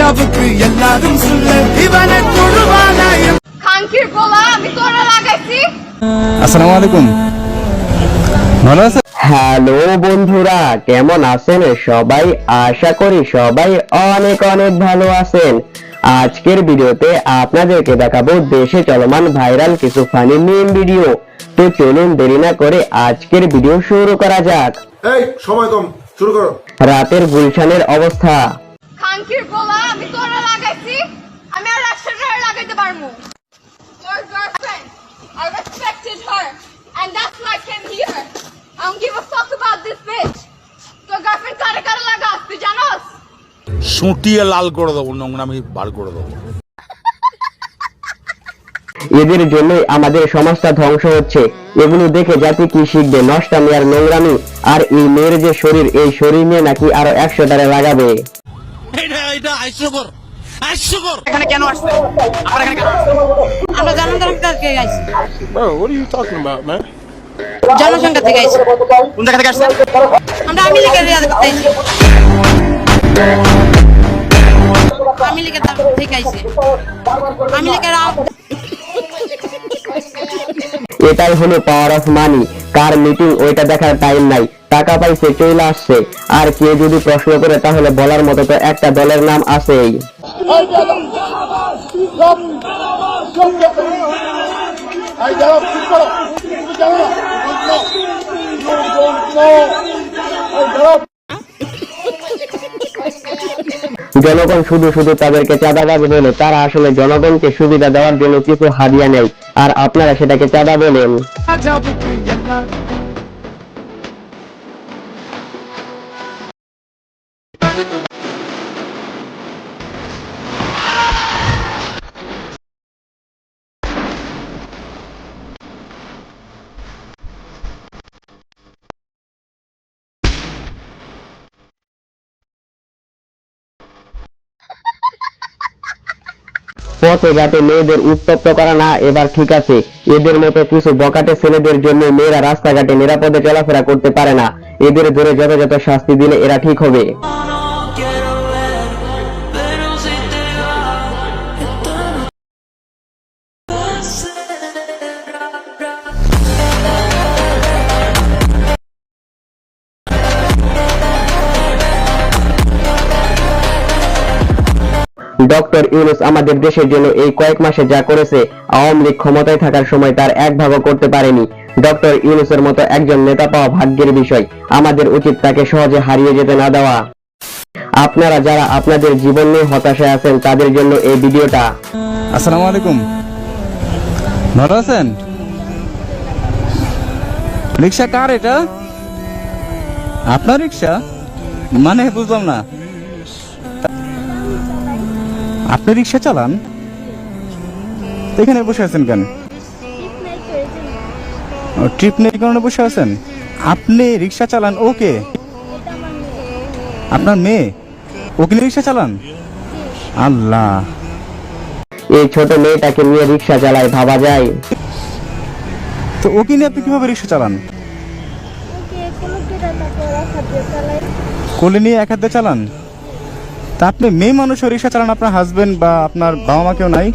ராஜாவுக்கு எல்லாரும் சொல்ல இவனை தொழுவானா என் খানকির পোলা আমি তোরা লাগাইছি আসসালামু আলাইকুম ভালো আছেন হ্যালো বন্ধুরা কেমন আছেন সবাই আশা করি সবাই অনেক অনেক ভালো আছেন আজকের ভিডিওতে আপনাদেরকে দেখাবো দেশে চলমান ভাইরাল কিছু ফানি মিম ভিডিও তো চলুন দেরি না করে আজকের ভিডিও শুরু করা যাক এই সময় কম শুরু করো রাতের গুলশানের অবস্থা খানকির পোলা আমি তোরা লাগাইছি আমি আর একশো টাকা লাগাইতে পারব। Your girlfriend, I respected her, and that's why I came here. I don't give a fuck about this bitch. তোর গার্লফ্রেন্ড কারে কারে লাগাস তুই জানোস? সুটিয়ে লাল করে দেবো নোংরামি বার করে দেবো। এদের জন্যই আমাদের সমাজটা ধ্বংস হচ্ছে। এগুলো দেখে জাতি কি শিখবে? নষ্টামি আর নোংরামি? আর এই মেয়ের যে শরীর এই শরীর নিয়ে নাকি আরও একশো টাকা লাগাবে? এটা এটা হাস্যকর হাস্যকর এখানে কেন আসছে? আমরা এখানে কেন আসছে আমরা জনসংখ্যা থেকে আইছি। Bro, what are you talking about, man? জনসংখ্যা থেকে আইছি। কোন জায়গা থেকে আসছেন? আমরা আমি রিয়াদ করতে আইছি। আমি থেকে আইছি। আমি আম- এটাই হলো power of money car meeting ওইটা দেখার টাইম নাই। টাকা পাইছে চলে আসছে? আর কেউ যদি প্রশ্ন করে, তাহলে বলার মতো তো একটা দলের নাম আছেই। জনগণ শুধু শুধু তাদেরকে চাঁদাবাজ বলে, তারা আসলে জনগণকে সুবিধা দেওয়ার জন্য কিছু হাদিয়া নেয় আর আপনারা সেটাকে চাঁদা বলেন। পথে ঘাটে মেয়েদের উত্তপ্ত করা না, এবার ঠিক আছে। এদের মতো কিছু বকাটে ছেলেদের জন্য মেয়েরা রাস্তাঘাটে নিরাপদে চলাফেরা করতে পারে না। এদের ধরে যথাযথ শাস্তি দিলে এরা ঠিক হবে। ডক্টর ইউনুস আমাদের দেশের জন্য এই কয়েক মাসে যা করেছে, আওয়ামী লীগ ক্ষমতায় থাকার সময় তার এক ভাগও করতে পারেনি। ডক্টর ইউনুসের মতো একজন নেতা পাওয়া ভাগ্যের বিষয়। আমাদের উচিত তাকে সহজে হারিয়ে যেতে না দেওয়া। আপনারা যারা আপনাদের জীবন নিয়ে হতাশায় আছেন, তাদের জন্য এই ভিডিওটা। আসসালামু আলাইকুম। ভালো আছেন? রিক্সা কার এটা? আপনার রিক্সা? মানে বুঝলাম না। আপনি রিক্সা চালান? তো এখানে বসে আছেন কেন? ট্রিপ নেই কারণে বসে আছেন? আপনি রিক্সা চালান ওকে আপনার মেয়ে? ওকে রিক্সা চালান? আল্লাহ। এই ছোট মেয়েটাকে নিয়ে রিক্সা চালায় ভাবা যায়। তো ওকে নিয়ে আপনি কীভাবে রিক্সা চালান? কোলে নিয়ে এক হাতে চালান? তা আপনি মেয়ে মানুষ হয়ে রিক্সা চালান আপনার হাজবেন্ড বা আপনার বাবা মা কেউ নাই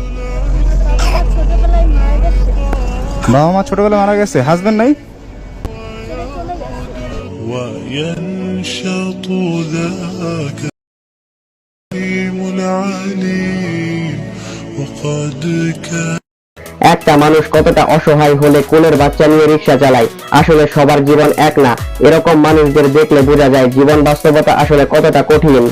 বাবা মা ছোটবেলায় মারা গেছে হাজবেন্ড নাই وينشط ذاك العليم العليم وقد كان একটা মানুষ কতটা অসহায় হলে কোলের বাচ্চা নিয়ে রিক্সা চালায় আসলে সবার জীবন এক না এরকম মানুষদের দেখলে বোঝা যায় জীবন বাস্তবতা আসলে কতটা কঠিন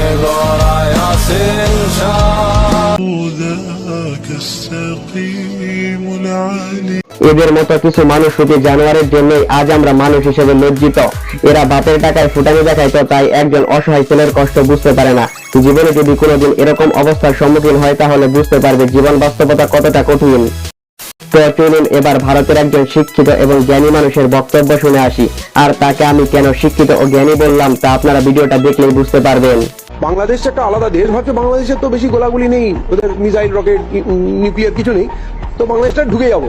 যত্নে গড়ায় আছেন শাহ ذاك السقيم العليم এদের মতো কিছু মানুষ রূপী জানোয়ারের জন্যই আজ আমরা মানুষ হিসেবে লজ্জিত এরা বাপের টাকায় ফুটানি দেখায় তো তাই একজন অসহায় ছেলের কষ্ট বুঝতে পারে না জীবনে যদি কোনোদিন এরকম অবস্থার সম্মুখীন হয় তাহলে বুঝতে পারবে জীবন বাস্তবতা কতটা কঠিন তো চলুন এবার ভারতের একজন শিক্ষিত এবং জ্ঞানী মানুষের বক্তব্য শুনে আসি আর তাকে আমি কেন শিক্ষিত ও জ্ঞানী বললাম তা আপনারা ভিডিওটা দেখলেই বুঝতে পারবেন বাংলাদেশ একটা আলাদা দেশ ভাবছে বাংলাদেশের তো বেশি গোলাগুলি নেই, ওদের মিসাইল, রকেট নিউক্লিয়ার কিছু নেই। তো বাংলাদেশটা ঢুকে যাব।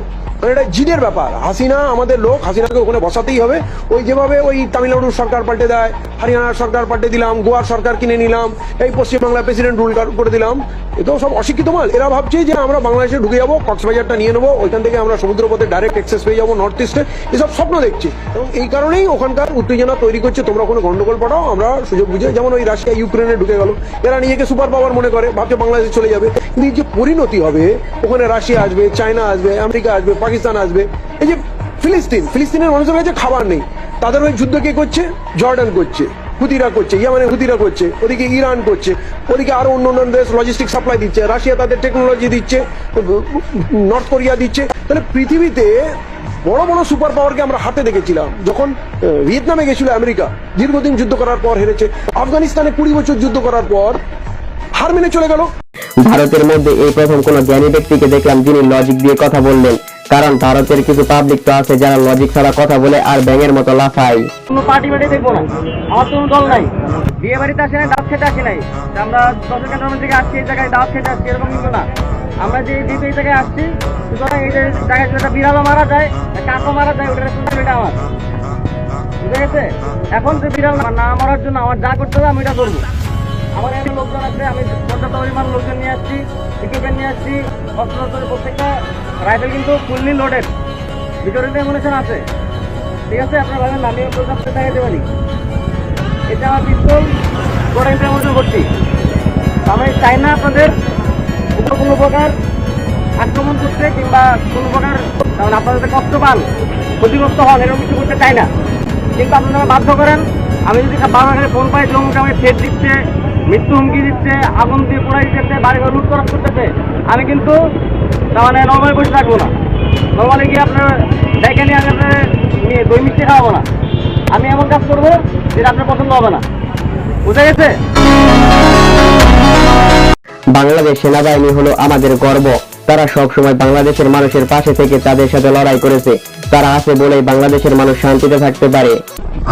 এটা জিনের ব্যাপার। হাসিনা, আমাদের লোক, হাসিনাকে ওখানে বসাতেই হবে। ওই যেভাবে ওই তামিলনাড়ুর সরকার পাল্টে দেয় হরিয়ানার সরকার পাল্টে দিলাম গোয়ার সরকার কিনে নিলাম, এই পশ্চিমবাংলার প্রেসিডেন্ট রুল করে দিলাম, এ তো সব অশিক্ষিত মাল। এরা ভাবছে যে আমরা বাংলাদেশে ঢুকে যাব, কক্সবাজারটা নিয়ে নেব, ওইখান থেকে আমরা সমুদ্র পথে ডাইরেক্ট অ্যাক্সেস পেয়ে যাব নর্থ ইস্টে এসব স্বপ্ন দেখছে। এবং এই কারণেই ওখানকার উত্তেজনা তৈরি করছে, তোমরা কোনো গন্ডগোল পাঠাও, আমরা সুযোগ বুঝে যেমন ওই রাশিয়া, ইউক্রেনে ঢুকে গেল এরা নিজেকে সুপার পাওয়ার মনে করে, ভাবছে বাংলাদেশে চলে যাবে। কিন্তু যে পরিণতি হবে, ওখানে রাশিয়া আসবে চায়না আসবে, আমেরিকা আসবে, পাকিস্তান আসবে, এই যে ফিলিস্তিন, ফিলিস্তিনের মানুষের কাছে খাবার নেই। তাদের ওই যুদ্ধ কে করছে? জর্ডান করছে, হুতিরা করছে, ইয়ামানের হুতিরা করছে, ওদিকে ইরান করছে, ওদিকে আরও অন্য অন্য দেশ লজিস্টিক সাপ্লাই দিচ্ছে, রাশিয়া তাদের টেকনোলজি দিচ্ছে নর্থ কোরিয়া দিচ্ছে। তাহলে পৃথিবীতে বড় বড় সুপার পাওয়ারকে আমরা হাতে দেখেছিলাম, যখন ভিয়েতনামে গেছিল আমেরিকা, দীর্ঘদিন যুদ্ধ করার পর হেরেছে। আফগানিস্তানে কুড়ি বছর যুদ্ধ করার পর হার মেনে চলে গেল ভারতের মধ্যে এই প্রথম কোন জ্ঞানী ব্যক্তিকে দেখলাম যিনি লজিক দিয়ে কথা বললেন। কারণ ভারতের কিছু পাবলিক তো আছে যারা লজিক ছাড়া কথা বলে আর ব্যাঙের মতো তো আমরা যে রেসপন্সিবিলিটি আমার। বুঝে গেছে? এখন যে বিড়াল না মারার জন্য আমার যা করতে হবে আমি এটা করব। আমার এখানে লোকজন আছে, আমি পর্যাপ্ত পরিমাণ লোকজন নিয়ে আসছি ইকুইপমেন্ট নিয়ে আসছি অস্ত্র প্রত্যেকটা রাইফেল কিন্তু ফুললি লোডেড ভিতরে এমুনেশন আছে। ঠিক আছে, আপনার ভাবেন নামিয়ে প্রকাশে দেখাতে পারি। এটা আমার পিস্তল বড় ইন্টারমোশন করছি আমি চাই না আপনাদের উপর কোনো প্রকার আক্রমণ করতে কিংবা কোনো প্রকার, কারণ আপনাদের কষ্ট পান, ক্ষতিগ্রস্ত হন, এরকম কিছু করতে চাই না। কিন্তু আপনারা বাধ্য করেন, আমি যদি বারবার ফোন পাই জমুকে আমাকে থ্রেট দিচ্ছে মৃত্যু হুমকি দিচ্ছে আগুন দিয়ে পোড়াই দিচ্ছে বাড়ি ঘর লুট করা করতেছে। আমি কিন্তু তার মানে নর্মালি বসে থাকব না। নর্মালি গিয়ে আপনার ডেকে নিয়ে আমি আপনার নিয়ে দই মিষ্টি খাওয়াবো না। আমি এমন কাজ করব যেটা আপনার পছন্দ হবে না। বুঝে গেছে? বাংলাদেশ সেনাবাহিনী হলো আমাদের গর্ব। তারা সব সময় বাংলাদেশের মানুষের পাশে থেকে তাদের সাথে লড়াই করেছে। তারা আছে বলেই বাংলাদেশের মানুষ শান্তিতে থাকতে পারে।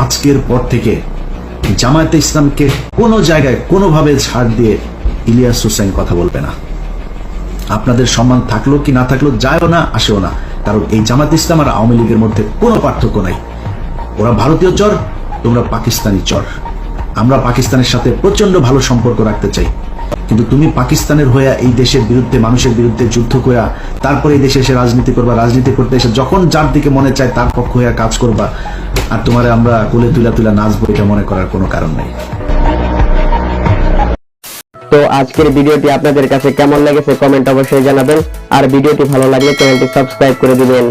আজকের পর থেকে জামায়াতে ইসলামকে কোনো জায়গায় কোনোভাবে ছাড় দিয়ে ইলিয়াস হুসাইন কথা বলবে না। আপনাদের সম্মান থাকল কি না থাকল যায়ও না, আসেও না। কারণ এই জামাত ইসলাম আর আওয়ামী লীগের মধ্যে কোনো পার্থক্য নাই। ওরা ভারতীয় চর, তোমরা পাকিস্তানি চর। আমরা পাকিস্তানের সাথে প্রচণ্ড ভালো সম্পর্ক রাখতে চাই। কিন্তু তুমি পাকিস্তানের হয়ে এই দেশের বিরুদ্ধে, মানুষের বিরুদ্ধে যুদ্ধ করা তারপরে এই দেশে এসে রাজনীতি করবা, রাজনীতি করতে এসে যখন যার দিকে মনে চায় তার পক্ষ হয়ে কাজ করবা। আর তোমারে আমরা কোলে তুলা তুলা নাচবো এটা মনে করার কোনো কারণ নেই। তো আজকের ভিডিওটি আপনাদের কাছে কেমন লেগেছে কমেন্ট অবশ্যই জানাবেন। আর ভিডিওটি ভালো লাগলে চ্যানেলটি সাবস্ক্রাইব করে দিবেন।